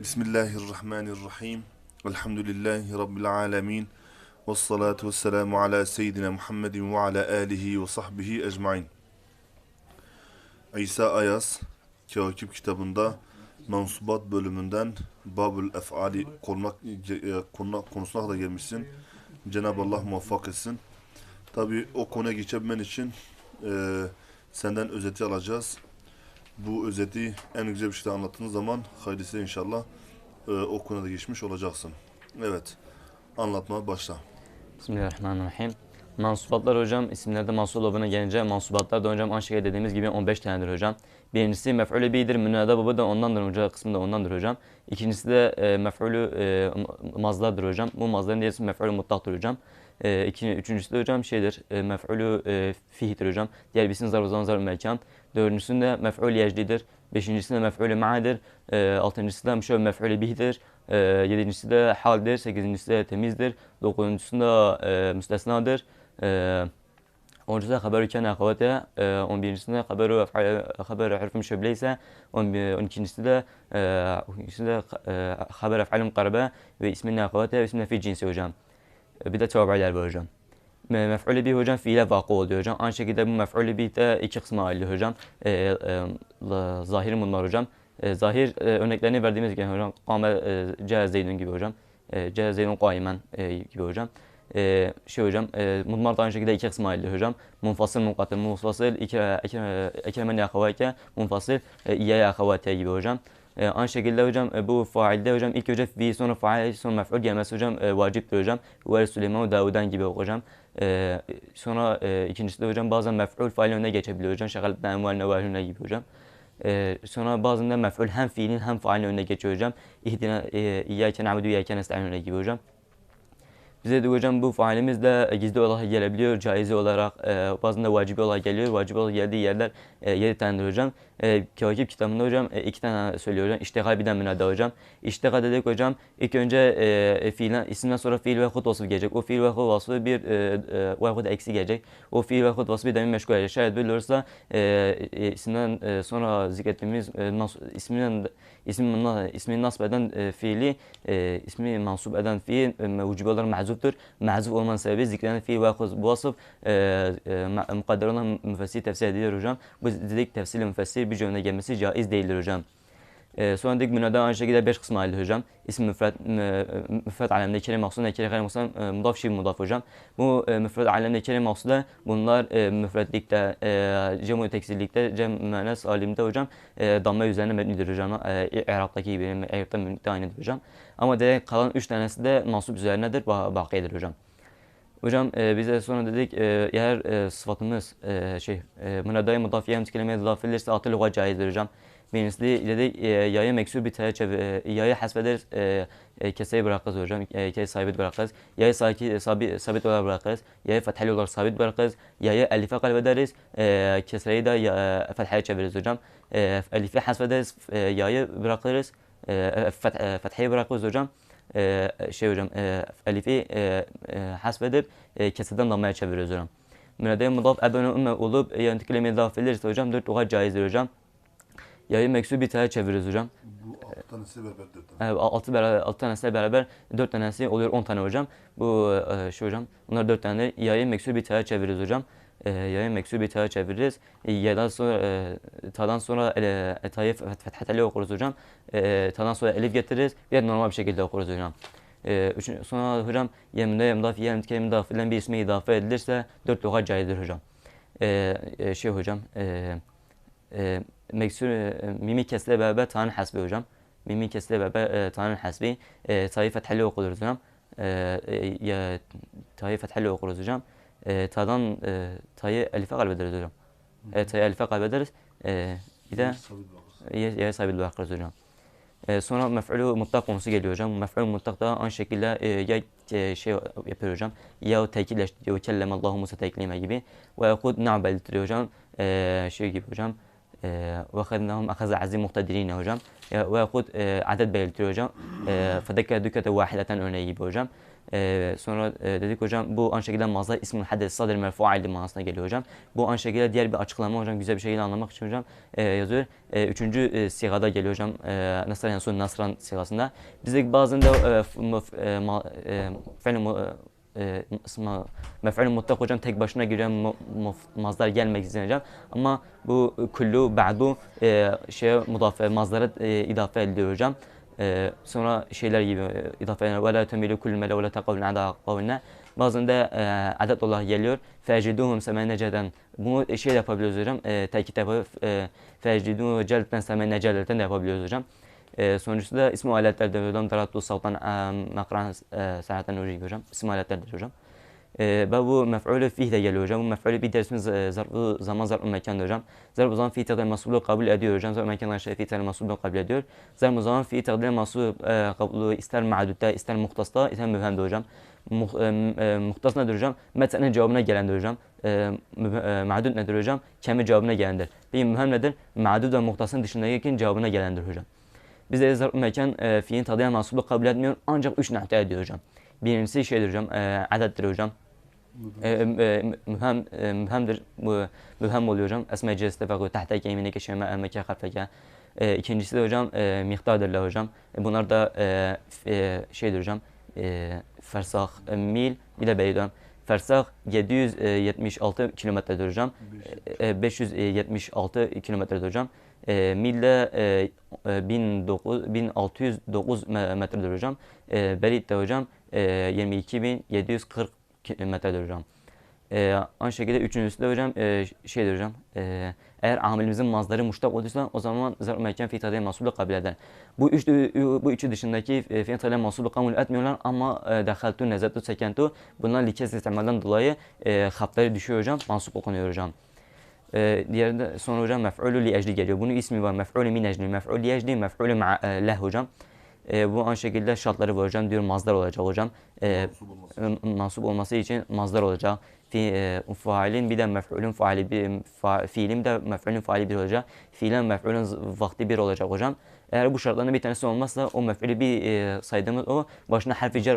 Bismillahirrahmanirrahim. Elhamdülillahi Rabbil alemin. Ve salatu ve selamu ala seyyidina Muhammedin ve ala alihi ve sahbihi ecmain. İsa Ayas, Kâkib kitabında Mansubat bölümünden Babül Ef'ali konunak, konunak, konusuna kadar gelmişsin. Cenab-ı Allah muvaffak etsin. Tabi o konuya geçebilmen için e, senden özeti alacağız. Bu özeti en güzel bir şekilde anlattığınız zaman hayırlısı inşallah e, o konuda geçmiş olacaksın. Evet. Anlatmaya başla. Bismillahirrahmanirrahim. Mansubatlar hocam isimlerde mansup babına gelince mansubatlar da hocam aynı şekilde dediğimiz gibi 15 tanedir hocam. Birincisi mef'ulü bi'dir. Münada babı da ondandır hocam. Kısmı da ondandır hocam. İkincisi de e, mef'ulü e, mazlardır hocam. Bu mazların diğerisi mef'ulü mutlaktır hocam. E, iki, üçüncüsü de hocam şeydir. E, mef'ulü e, fihdir hocam. Diğer birisinin zar uzan zar mekan. Dördüncüsünde mef'ulü yecdidir. Beşincisinde mef'ulü ma'adır. E, altıncısı da şöyle mef'ulü bihdir. E, yedincisi de haldir. Sekizincisi de temizdir. Dokuzuncusunda e, müstesnadır. E, onuncusu da haber-i kâne akavate. E, on birincisinde haber-i haber harfim şöbleyse. On, on ikincisi de e, ikincisi de e, haber ef'alim karabe ve ismin akavate ve ismin fi cinsi hocam. E, bir de tevabiler var hocam. Me- Mef'ulü bih hocam fiile vakı oluyor hocam. Aynı şekilde bu mef'ulü bih de iki kısma ayrılıyor hocam. E, e, zahir bunlar hocam. E, zahir e, örneklerini verdiğimiz gibi hocam. Kame e, cehe zeydun gibi hocam. E, cehe zeydun kaimen e, gibi hocam. E, şey hocam, e, mudmar da aynı şekilde iki kısma ayrılıyor hocam. Munfasıl, munkatı, munfasıl, yakavake, munfasıl, e, iye yakavate gibi hocam. E, aynı şekilde hocam e, bu failde hocam ilk önce fi sonra fail sonra mef'ul gelmesi hocam e, vaciptir hocam. Ve Süleyman Davud'dan gibi hocam. E, sonra e, ikincisi de hocam bazen mef'ul fail önüne geçebiliyor hocam. Şakalet enval nevahüne gibi hocam. E, sonra bazen de mef'ul hem fiilin hem failin önüne geçiyor hocam. İhdina e, iyyâke na'budu ve iyyâke nestaîn önüne gibi hocam. Bize de hocam bu faalimiz de gizli olarak gelebiliyor, caizi olarak, e, bazen de vacibi olarak geliyor. Vacibi olarak geldiği yerler e, 7 tanedir hocam. E, Kevakip kitabında hocam e, iki tane söylüyor hocam. İştihal bir de münada hocam. İştihal dedik hocam. İlk önce e, fiilden, isimden sonra fiil ve hut vasfı gelecek. O fiil ve hut vasfı bir e, e, veyahut eksi gelecek. O fiil ve hut vasfı bir demin meşgul edecek. Şayet böyle olursa e, e, isimden e, sonra zikrettiğimiz e, nas, isminden ismin, ismini nasip eden e, fiili e, ismi mansup eden fiil e, vücubi olarak mahzuftur. Mahzuf olmanın sebebi zikreden fiil ve bu vasıf e, e, mukadder olan müfessir tefsir edilir hocam. Bu dedik tefsirli müfessir bir cümle gelmesi caiz değildir hocam. E, sonra dedik münada aynı şekilde 5 kısma ayrılır hocam. İsim müfred, müfred alemde kelime mahsul, nekere gayri mahsul, e, mudaf şiir mudaf hocam. Bu e, müfred alemde kelime mahsulda bunlar e, müfredlikte, e, cemu teksillikte, cem müennes alimde hocam e, damme üzerine mebnidir hocam. E, İrab'daki gibi, İrab'da mebnilikte aynıdır hocam. Ama direkt kalan 3 tanesi de mansup üzerinedir, ba bakiyedir hocam. Hocam e, bize sonra dedik e, eğer e, sıfatımız e, şey e, münadayı mudafiye emtikeleme izafe edilirse atı lüga caizdir hocam. Birincisi dedik e, yayı meksur bir taya çevir, e, yayı hasfederiz, e, e, keseyi bırakırız hocam, e, keseyi sabit bırakırız. Yayı sabit, sabit, sabit olarak bırakırız, yayı fethali olarak sabit bırakırız. Yayı elife kalbederiz, e, keseyi de ya, fethaya çeviririz hocam. E, elife hasfederiz, e, yayı bırakırız, e, feth, e, fethayı bırakırız hocam. Ee, şey hocam e, elifi e, e, hasbedip e, keseden damlaya çeviriyoruz hocam. Münadeye mudaf ebene ümme olup e, yantıkileme idaf edilirse hocam dört luğa caizdir hocam. Yayı meksu bir tane çeviriyoruz hocam. Bu altı tanesi beraber dört tane. Evet, altı, beraber, altı tanesiyle beraber dört tanesi oluyor on tane hocam. Bu e, şey hocam. Bunlar dört tane yayı meksu bir tane çeviriyoruz hocam. E, yayı meksu bir tane çeviririz. E, yadan sonra e, tadan sonra e, e, tayı fethateli okuruz hocam. E, tadan sonra elif getiririz. Bir normal bir şekilde okuruz hocam. E, üçün, sonra hocam yemde yemdaf yemdike yemdaf filan bir isme idafe edilirse dört luğa caizdir hocam. E, e, şey hocam. E, e, meksur e, mimi kesle beraber tanın hasbi hocam. Mimi kesle beraber e, tanın hasbi. E, tayı fethali okuruz hocam. E, e, tayı fethali okuruz hocam. E, tadan e, tayı elife kalbederiz hocam. E, tayı elife kalbederiz. E, bir de yer, sahibi bırakırız hocam. E, sonra mef'ulü mutlak konusu geliyor hocam. Mef'ulü mutlak da aynı şekilde e, ya e, şey yapıyor hocam. Ya tekilleştiriyor. Kellem Allahu Musa teklime gibi. Ve yakut na'm belirtiyor hocam. E, şey gibi hocam. E, ve khadnahum akaza azim muhtedirine hocam. Ya, ve yakut e, adet belirtiyor hocam. E, Fedekke dükete vahideten örneği gibi hocam. E, sonra e, dedik hocam bu aynı şekilde mazhar ismul hadis sadr merfu'ayli manasına geliyor hocam. Bu aynı şekilde diğer bir açıklama hocam güzel bir şekilde anlamak için hocam e, yazıyor. E, üçüncü e, sigada geliyor hocam. E, Nasran Yansun Nasran sigasında. Bizde bazen de e, e, ma- e, mef'ul mutlak hocam tek başına muf- mazdar gelmek için hocam. Ama bu kullu ba'du e, şeye mudafe mazdara e, idafe ediliyor hocam. E, sonra şeyler gibi idafe temilu kullu mele ve la tekavlun ada kavline. Bazen de e, adet olarak geliyor. Feciduhum semeneceden. Bunu şey yapabiliyoruz hocam. E, tekit yapıp e, feciduhu celten semeneceden de yapabiliyoruz hocam. E, sonuncusu da ismi aletlerde hocam. Daratlu savtan e, makran e, sanaten hocam. İsmi aletlerdir hocam. E, ve bu mef'ulü fih de geliyor hocam. Bu mef'ulü bir dersimiz e, zarfı zaman zarfı mekandır hocam. Zarfı zaman fi tadil masulu kabul ediyor hocam. Zarfı mekanlar şey fi tadil masulu kabul ediyor. Zarfı zaman fi tadil masulu e, kabul ister ma'dutta ister muhtasta ister mühemde hocam. Muh, e, e, muhtas nedir hocam? Metsenin cevabına gelendir hocam. E, e, ma'dud nedir hocam? Kemi cevabına gelendir. Peki mühem nedir? Ma'dud ve muhtasın dışındaki cevabına gelendir hocam. Bizde zarf mekan e, fiilin mansubu kabul etmiyor ancak üç nahte ediyor hocam. Birincisi şeydir hocam, e, adettir hocam. E, e, mühem, e, mühemdir, mühem oluyor hocam. Esme ceste ve tahtaki emine geçeme emeke harfeke. E, ikincisi de hocam e, miktardırlar hocam. E, bunlar da e, e, şeydir hocam, e, fersah, e, mil, bir de beydon. Fersah 776 kilometredir hocam. E, e, 576 kilometredir hocam. E, mil de e, e, 1900 1609 me- metredir hocam. E, Berit de hocam e, 22740 metredir hocam. E, aynı şekilde üçüncüsü de hocam e, şeydir hocam. E, eğer amilimizin mazları muştak olduysa o zaman zar mekan fi tadil masulu kabul eder. Bu üç bu üçü dışındaki e, fi tadil masulu kabul etmiyorlar ama e, dehaltu nezatu sekentu bunlar likes istemelden dolayı e, hatları düşüyor hocam. Mansup okunuyor hocam. Ee, diğerinde sonra hocam mef'ulü li ecli geliyor. Bunun ismi var. Mef'ulü min ecli, mef'ulü li ecli, mef'ulü ma'a e, leh hocam. Ee, bu aynı şekilde şartları hocam. Diyor mazdar olacak hocam. E, mansup olması için mazdar olacak. Fi, e, failin bir de mef'ulün faili bir fa, fiilin de mef'ulün faili bir olacak. Fiilen mef'ulün vakti bir olacak hocam. Eğer bu şartlardan bir tanesi olmazsa o mef'ulü bir e, saydığımız o başına harfi cer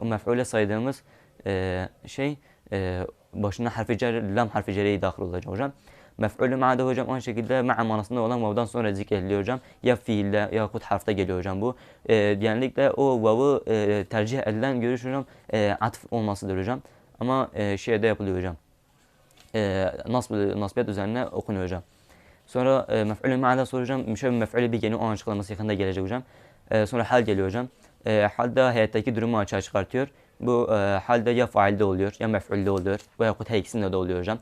o mef'ule saydığımız e, şey e, başına harfi cer, lam harfi cereyi dahil olacak hocam. Mef'ulü ma'da hocam aynı şekilde ma'a manasında olan vav'dan sonra zikrediliyor hocam. Ya fiille yahut harfte geliyor hocam bu. E, genellikle o vav'ı e, tercih edilen görüş hocam e, atf olmasıdır hocam. Ama e, şeyde yapılıyor hocam. E, nasb, nasbiyat üzerine okunuyor hocam. Sonra e, mef'ulü ma'da soracağım. Müşebbih mef'ulü bir geliyor. Onun açıklaması yakında gelecek hocam. E, sonra hal geliyor hocam. E, halde hayattaki durumu açığa çıkartıyor. Bu e, halde ya failde oluyor ya mef'ulde oluyor. Veya her ikisinde de oluyor hocam.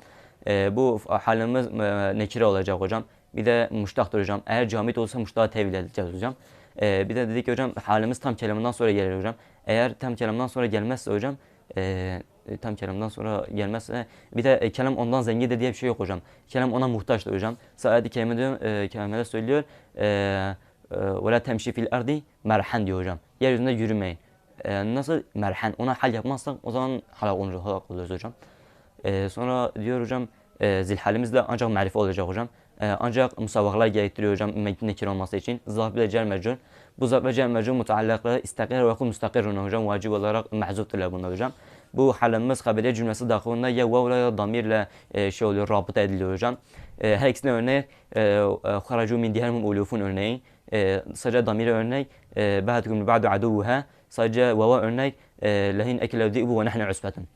E, bu halimiz e, nekire olacak hocam. Bir de muştaktır hocam. Eğer camit olursa muştağı tevil edeceğiz hocam. E, bir de dedik ki hocam halimiz tam kelamından sonra gelir hocam. Eğer tam kelamdan sonra gelmezse hocam e, e, tam kelamdan sonra gelmezse bir de e, kelam ondan zengin de diye bir şey yok hocam. Kelam ona muhtaçtır hocam. Sayede kelimede, e, kelimede söylüyor. E, la temşi fil ardi merhen diyor hocam. Yeryüzünde yürümeyin. E, nasıl merhen? Ona hal yapmazsak o zaman halak oluruz, halak oluruz hocam. E, sonra diyor hocam e, zilhalimiz de ancak marife olacak hocam. E, ancak musavvaklar gerektiriyor hocam metin nekir olması için. Zarf ile cer mecrur. Bu zarf ve cer mecrur mutallakları istakir ve kul mustakirun hocam. Vacip olarak mahzufturlar bunlar hocam. Bu halimiz haberiye cümlesi dahilinde ya vav ya damirle e, şey oluyor, rabıta ediliyor hocam. E, her ikisine örnek e, e, haracu min diğerhum ulufun örneği. E, sadece damire örnek e, ba'dukum ba'du aduvuha. Sadece vava örnek e, lehin ekile di'bu ve nahnu usbetun.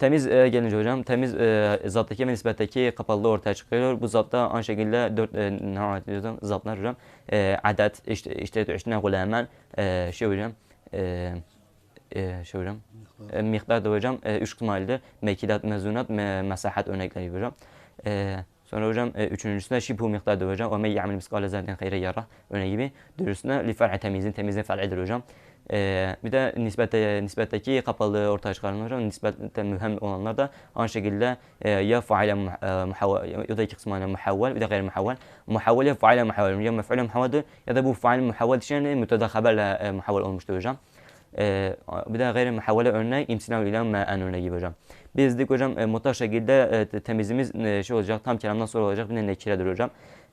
Temiz e, gelince hocam, temiz e, zattaki ve nisbetteki kapalılığı ortaya çıkıyor. Bu zatta aynı şekilde dört e, zatlar hocam. E, adet, işte, işte üçüne gulemen, e, şey hocam, e, e, şey hocam, e, miktar da hocam, e, üç kısmaydı. Mekidat, mezunat, me, mesahat örnekleri hocam. E, sonra hocam, e, üçüncüsüne şibhu miktardır hocam. Ve me ya'mil miskale zaten hayre yara örneği gibi. Dürüstüne li fer'i temizin, temizin fer'idir hocam. Ee, bir de nispette, nispetteki kapalı ortaya çıkarılır hocam. Nispette mühem olanlar da aynı şekilde e, ya faile muh- e, muhavvel ya da iki kısmına muhavvel bir de gayri muhavvel. Muhavvel ya faile muhavvel ya mef'ule muhavveldir ya da bu fail muhavvel dışında müteda haberle e, muhavvel olmuştur hocam. E, bir de gayri muhavvele örnek imsina ile me'en örneği hocam. Biz dedik hocam e, mutlak şekilde e, te- temizimiz e, şey olacak tam kelamdan sonra olacak bir de nekiredir hocam.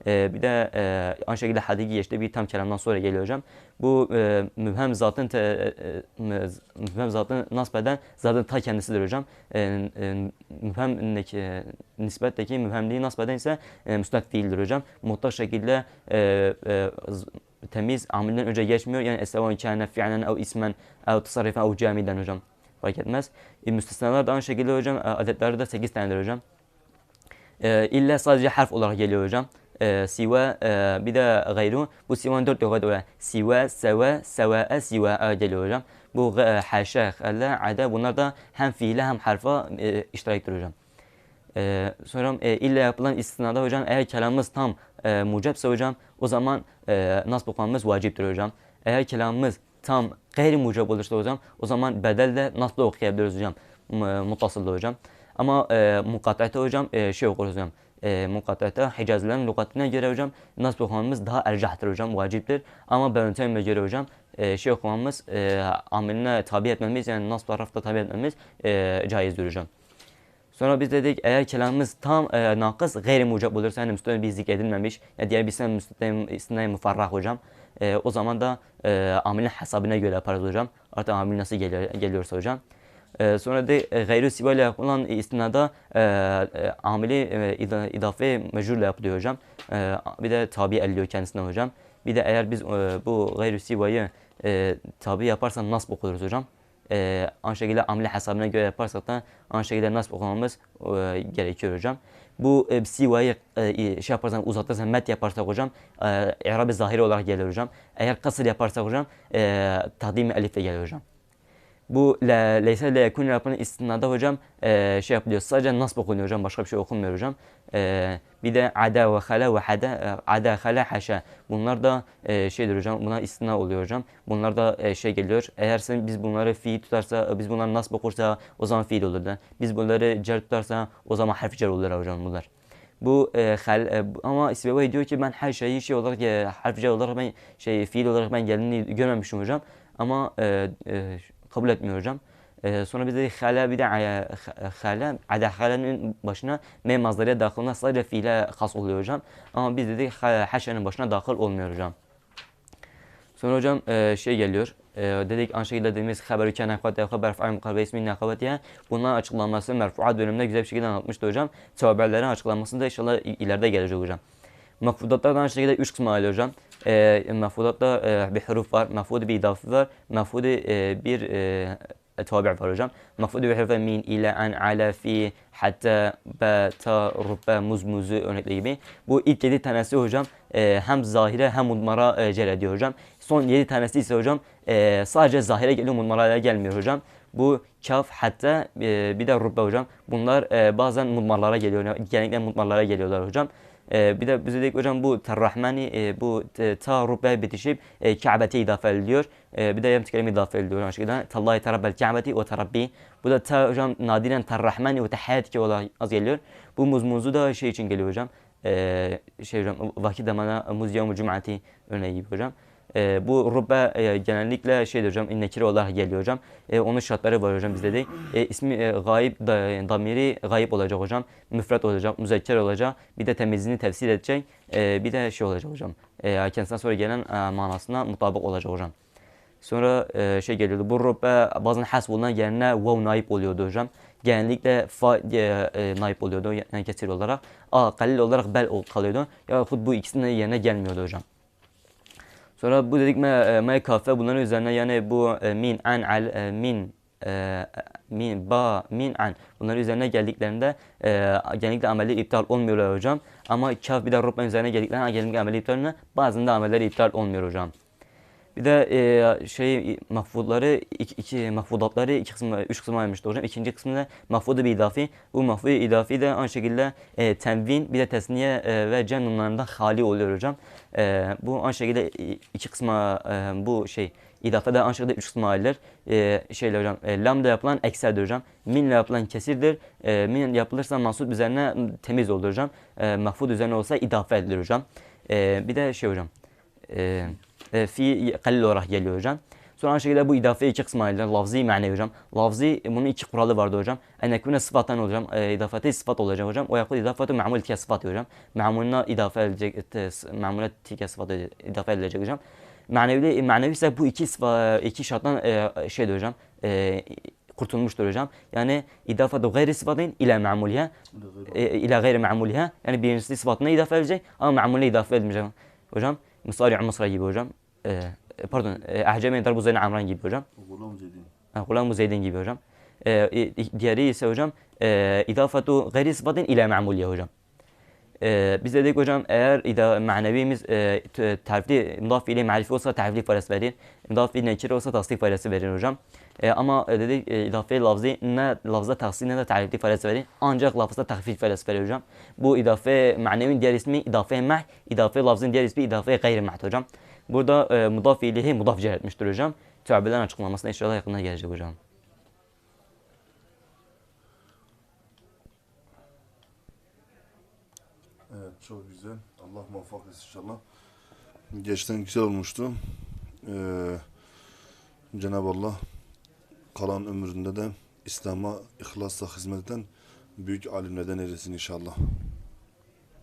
E, bir de e, aynı şekilde hadigi geçti bir tam kelamdan sonra geliyor hocam. Bu e, mübhem zatın te, e, e, mübhem zatın nasb eden zatın ta kendisidir hocam. E, e, mübhem neki, nisbetteki mübhemliği nasb eden ise e, müsnad fiildir hocam. Mutlak şekilde e, e, temiz amilden önce geçmiyor. Yani essevan kâne fi'len ev ismen ev tasarrufen ev camiden hocam. Fark etmez. E, müstesnalar da aynı şekilde hocam e, adetleri de 8 tanedir hocam. E, illa sadece harf olarak geliyor hocam. E, siva e, bir de gayru. Bu sivan 4 lügat var. Siva, seva, seva'e, siva'a geliyor hocam. Bu e, haşa, halla, ada bunlar da hem fiile hem harfa e, iştiraktir hocam. Ee, sonra e, illa yapılan istinada hocam eğer kelamımız tam e, mucepse hocam o zaman e, nasb okumamız vaciptir hocam. Eğer kelamımız tam gayri mucep olursa hocam o zaman bedelle nasbla okuyabiliriz hocam. Muttasılda hocam. Ama e, mukatta'da hocam e, şey okuruz hocam. E, mukatta'da Hicazlilerin lügatine göre hocam nasb okumamız daha ercahtır hocam vaciptir. Ama Bernteyn'e göre hocam e, şey okumamız e, amiline tabi etmemiz yani nasb tarafta tabi etmemiz e, caizdir hocam. Sonra biz dedik eğer kelamımız tam e, nakıs gayri mucab olursa yani müstahil bir zikredilmemiş ya diğer bir sen istinai mufarrah hocam e, o zaman da e, amilin hesabına göre yaparız hocam. Artık amil nasıl geliyor, geliyorsa hocam. E, sonra da e, gayri siva ile yapılan istinada e, e, amili e, ida- idafe mecrurla yapılıyor hocam. E, bir de tabi elliyor kendisine hocam. Bir de eğer biz e, bu gayri sivayı e, tabi yaparsak nasb okuruz hocam e, aynı şekilde amile hesabına göre yaparsak da aynı şekilde nasıl okumamız e, gerekiyor hocam. Bu e, sivayı e, şey yaparsan uzatırsan met yaparsak hocam e, i'rab-ı zahiri olarak gelir hocam. Eğer kasır yaparsak hocam e, takdim elifle gelir hocam. Bu le, leyse le yekun yapının istinada hocam e, şey yapılıyor. Sadece nasb okunuyor hocam. Başka bir şey okunmuyor hocam. E, bir de ada ve hala ve hada e, ada hala haşa. Bunlar da e, şeydir hocam. Buna istina oluyor hocam. Bunlar da e, şey geliyor. Eğer sen biz bunları fiil tutarsa, biz bunları nasb okursa o zaman fiil olur da. Biz bunları cer tutarsa o zaman harf cer olur hocam bunlar. Bu e, hal, e, ama İsbevey diyor ki ben her şeyi şey olarak e, harf cer olarak ben şey fiil olarak ben geldiğini görmemişim hocam. Ama e, e, kabul etmiyor hocam. E, sonra biz dedik hala bir de hala ada halanın başına me mazdariye dahil olmaz sadece fiile has oluyor hocam. Ama biz dedik ha- haşanın başına dahil olmuyor hocam. Sonra hocam e, şey geliyor. E, dedik aynı şekilde dediğimiz haber ülke nakavati haber fail mukarbe ismi nakavatiye bunların açıklanması merfuat bölümünde güzel bir şekilde anlatmıştı hocam. Tevabellerin açıklanması da inşallah ileride gelecek hocam. Mefhudatlar da aynı şekilde üç kısma ayrılıyor hocam. E, mefhudatta e, bir var, mefhudu bir idafi var, mefhudu e, bir e, tabi var hocam. Mefhudu bir huruf min, ile, an, ala, fi, hatta, ba, ta, rubba, muz, muzu örnekleri gibi. Bu ilk yedi tanesi hocam hem zahire hem mudmara cer ediyor hocam. Son yedi tanesi ise hocam sadece zahire geliyor mudmaraya gelmiyor hocam. Bu kaf hatta bir de rubbe hocam. Bunlar bazen mudmarlara geliyor. Genellikle mudmarlara geliyorlar hocam. E, bir de biz dedik hocam bu terrahmani e, bu te- ta rubbe bitişip e, Kabe'te idafe ediliyor. E, bir de yem kelime idafe ediliyor. Aynı şekilde tallahi terabbel Kabe'ti ve terabbi. Bu da ta hocam nadiren terrahmani ve tehayyatki olarak az geliyor. Bu muzmuzu da şey için geliyor hocam. E, şey hocam vakit zamana muz yevmu cum'ati örneği gibi hocam. E, bu rubbe e, genellikle şeydir hocam nekire olarak geliyor hocam. E, onun şartları var hocam bizde de. E, ismi e, gayip da, damiri gayip olacak hocam. Müfret olacak, müzekker olacak. Bir de temizliğini tefsir edecek. E, bir de şey olacak hocam. E, kendisinden sonra gelen e, manasına mutabık olacak hocam. Sonra e, şey geliyordu. Bu rubbe bazen has bulunan yerine vav naip oluyordu hocam. Genellikle fa e, e, naip oluyordu yani kesir olarak. A kalil olarak bel kalıyordu. Yahut bu ikisinin yerine gelmiyordu hocam. Sonra bu dedik me, e, me kafe bunların üzerine yani bu e, min an al e, min min ba min an bunların üzerine geldiklerinde e, genellikle ameli iptal olmuyorlar hocam. Ama kaf bir de rubben üzerine geldiklerinde genellikle ameli iptal oluyor. Bazen de amelleri iptal olmuyor hocam. Bir de e, şey mahfudları iki, iki mahfudatları iki kısmı üç kısma ayırmıştı hocam. İkinci kısmında mahfudu bir idafi. Bu mahfudu idafi de aynı şekilde e, tenvin bir de tesniye e, ve cem nunlarından hali oluyor hocam. E, bu aynı şekilde iki kısma e, bu şey idafe de aynı şekilde üç kısma ayrılır. E, şeyle hocam e, lamda yapılan ekserdir hocam. Minle yapılan kesirdir. E, min yapılırsa mahsud üzerine temiz olur hocam. E, mahfud üzerine olsa idafe edilir hocam. E, bir de şey hocam. E, e, fi kalil olarak geliyor hocam. Sonra aynı şekilde bu idafeyi iki kısma ayrılır. Lafzi, manevi hocam. Lafzi bunun iki kuralı vardı hocam. En ekune sıfattan hocam. E, idafeti sıfat olacak hocam. O yakul idafeti ma'mul tike sıfat hocam. Ma'muluna idafe edilecek, e, ma'mule tike sıfat idafe edilecek hocam. Manevi, manevi ise bu iki, sıfa, iki şarttan e, şeydir hocam. E, kurtulmuştur hocam. Yani idafetu gayri sıfatın ile ma'muliha e, ile gayri ma'muliha. Yani birincisi sıfatına idafe edilecek ama ma'mule idafe edilmeyecek. Hocam Musari Mısra gibi hocam. E, pardon, e, Ahcemi Darbu Zeyn Amran gibi hocam. Gulam Zedin. Ha, Gulam Zeydin gibi hocam. E, e, diğeri ise hocam e, idafetu gayri sıfatın ile ma'muliye hocam. E, biz dedik hocam eğer ida, manevimiz e, t- tarifli, mudaf ile marifi olsa tarifli faresi verir. Mudaf ile nekire olsa tasdik faresi verir hocam. E, ama e, dedik e, idafe lafzı ne lafza tahsil ne de tarifli verir. Ancak lafızda tahfif verir hocam. Bu idafe manevin diğer ismi idafe mah, idafe lafzın diğer ismi idafe gayri mah hocam. Burada e, mudaf ilehi mudaf cer etmiştir hocam. Tüabeden açıklamasına inşallah yakında gelecek hocam. Evet çok güzel. Allah muvaffak etsin inşallah. Geçten güzel olmuştu. Ee, Cenab-ı Allah kalan ömründe de İslam'a ihlasla hizmet eden büyük alimlerden eylesin inşallah.